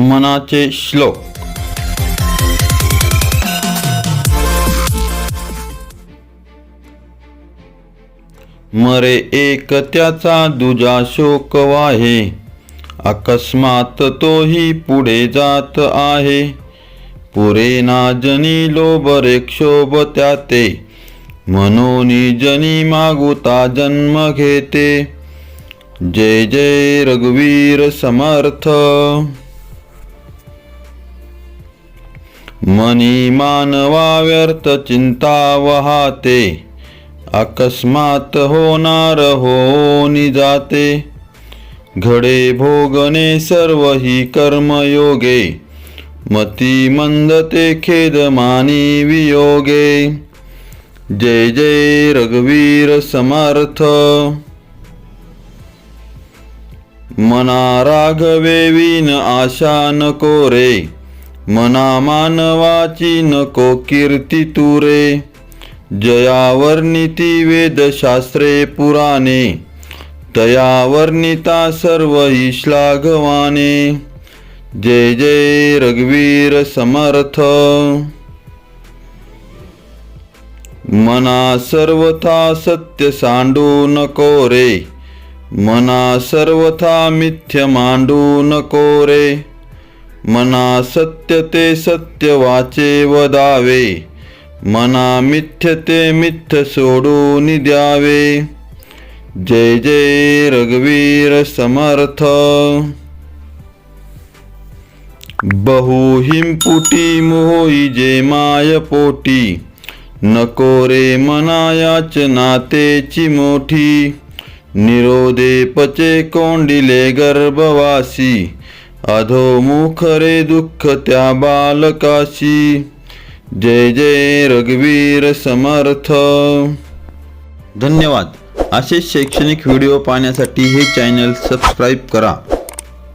मनाचे श्लोक. मरे एक त्याचा दुजा शोक वाहे. अकस्मात तोही पुढे जात आहे. पुरे ना जनी लोबरे क्षोभ त्याते. मनोनी जनी मागुता जन्म घेते. जय जय रघुवीर समर्थ. मनी मानवा व्यर्थ चिंता वहाते अकस्मात होणार होनी जाते घडे भोगणे सर्व ही कर्मयोगे मती मंद ते खेद मानी वियोगे. जय जय रघुवीर समर्थ. मना राघवे विन आशा नको रे मना मानवाची नको कीर्ती तुरे जयावर्णिती वेदशास्त्रे पुराणे. तया वर्णिता सर्व इश्लाघवाने श्लाघवाने जय जय रघुवीर समर्थ. मना सर्वथा सत्य सांडू नको रे. मना सर्वथा मिथ्य मांडू नको रे. मना सत्य ते सत्य वाचे वदावे मना मिथ्य ते मिथ्य सोडून द्यावे. जय जय रघुवीर समर्थ. बहुहिंपुटी मोही जे माय पोटी. नको रे मनायाच नातेची मोठी. निरोदे पचे कोंडिले गर्भवासी. अधोमुख रे दुःख त्या बालकाशी. जय जय रघुवीर समर्थ. धन्यवाद. असे शैक्षणिक व्हिडिओ पाहण्यासाठी हे चॅनल सबस्क्राईब करा.